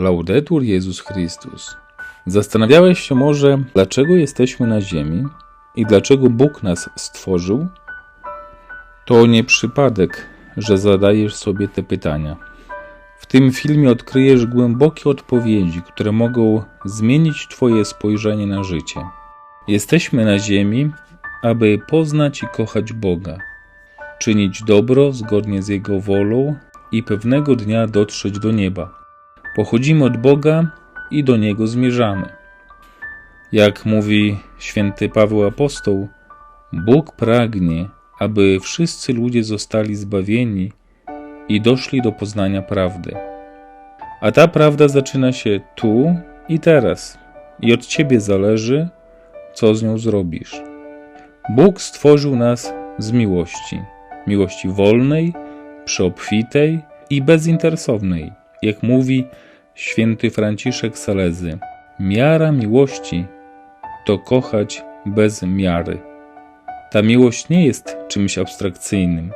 Laudetur Jezus Chrystus. Zastanawiałeś się może, dlaczego jesteśmy na Ziemi i dlaczego Bóg nas stworzył? To nie przypadek, że zadajesz sobie te pytania. W tym filmie odkryjesz głębokie odpowiedzi, które mogą zmienić Twoje spojrzenie na życie. Jesteśmy na Ziemi, aby poznać i kochać Boga, czynić dobro zgodnie z Jego wolą i pewnego dnia dotrzeć do nieba. Pochodzimy od Boga i do Niego zmierzamy. Jak mówi święty Paweł Apostoł, Bóg pragnie, aby wszyscy ludzie zostali zbawieni i doszli do poznania prawdy. A ta prawda zaczyna się tu i teraz, i od Ciebie zależy, co z nią zrobisz. Bóg stworzył nas z miłości, miłości wolnej, przeobfitej i bezinteresownej. Jak mówi święty Franciszek Salezy, miara miłości to kochać bez miary. Ta miłość nie jest czymś abstrakcyjnym.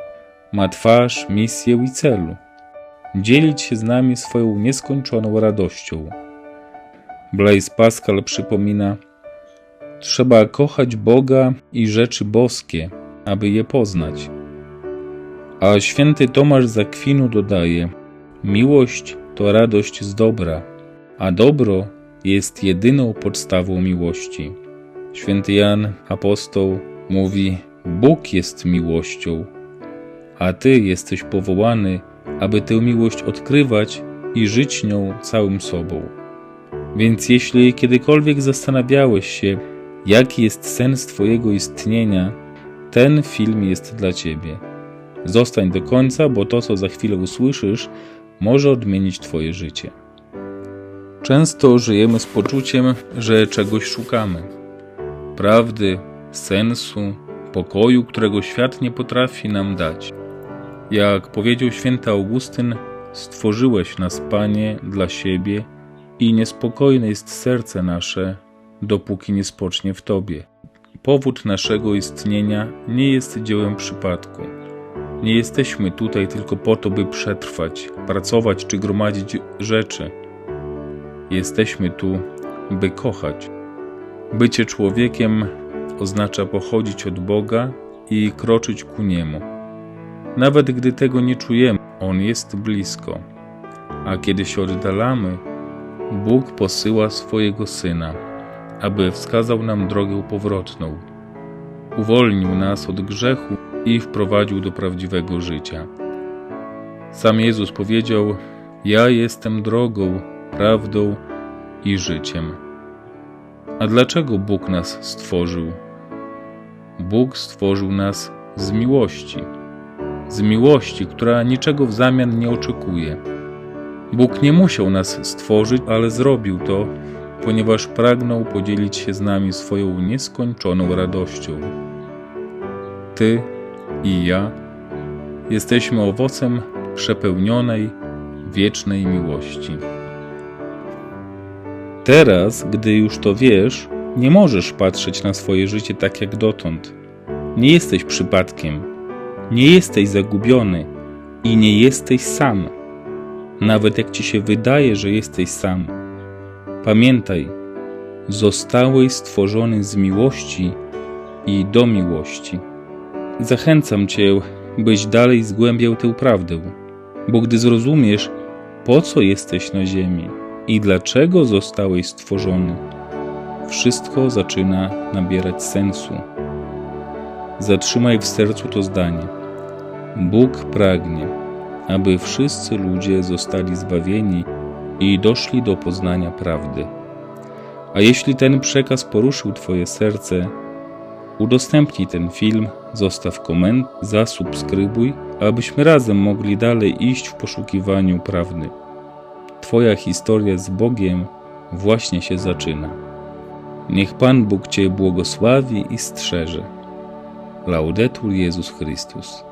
Ma twarz, misję i celu. Dzielić się z nami swoją nieskończoną radością. Blaise Pascal przypomina: Trzeba kochać Boga i rzeczy boskie, aby je poznać. A święty Tomasz z Akwinu dodaje: Miłość to radość z dobra, a dobro jest jedyną podstawą miłości. Święty Jan apostoł mówi: Bóg jest miłością, a ty jesteś powołany, aby tę miłość odkrywać i żyć nią całym sobą. Więc jeśli kiedykolwiek zastanawiałeś się, jaki jest sens Twojego istnienia, ten film jest dla Ciebie. Zostań do końca, bo to, co za chwilę usłyszysz, może odmienić Twoje życie. Często żyjemy z poczuciem, że czegoś szukamy prawdy, sensu, pokoju, którego świat nie potrafi nam dać. Jak powiedział święty Augustyn, stworzyłeś nas, Panie, dla siebie i niespokojne jest serce nasze, dopóki nie spocznie w Tobie. Powód naszego istnienia nie jest dziełem przypadku. Nie jesteśmy tutaj tylko po to, by przetrwać, pracować czy gromadzić rzeczy. Jesteśmy tu, by kochać. Bycie człowiekiem oznacza pochodzić od Boga i kroczyć ku Niemu. Nawet gdy tego nie czujemy, On jest blisko. A kiedy się oddalamy, Bóg posyła swojego Syna, aby wskazał nam drogę powrotną. Uwolnił nas od grzechu i wprowadził do prawdziwego życia. Sam Jezus powiedział: Ja jestem drogą, prawdą i życiem. A dlaczego Bóg nas stworzył? Bóg stworzył nas z miłości, z miłości, która niczego w zamian nie oczekuje. Bóg nie musiał nas stworzyć, ale zrobił to, ponieważ pragnął podzielić się z nami swoją nieskończoną radością. Ty i ja jesteśmy owocem przepełnionej, wiecznej miłości. Teraz, gdy już to wiesz, nie możesz patrzeć na swoje życie tak jak dotąd. Nie jesteś przypadkiem, nie jesteś zagubiony i nie jesteś sam. Nawet jak ci się wydaje, że jesteś sam. Pamiętaj, zostałeś stworzony z miłości i do miłości. Zachęcam cię, byś dalej zgłębiał tę prawdę, bo gdy zrozumiesz, po co jesteś na ziemi, i dlaczego zostałeś stworzony, wszystko zaczyna nabierać sensu. Zatrzymaj w sercu to zdanie. Bóg pragnie, aby wszyscy ludzie zostali zbawieni i doszli do poznania prawdy. A jeśli ten przekaz poruszył Twoje serce, udostępnij ten film, zostaw koment, zasubskrybuj, abyśmy razem mogli dalej iść w poszukiwaniu prawdy. Twoja historia z Bogiem właśnie się zaczyna. Niech Pan Bóg Cię błogosławi i strzeże. Laudetur Jezus Chrystus.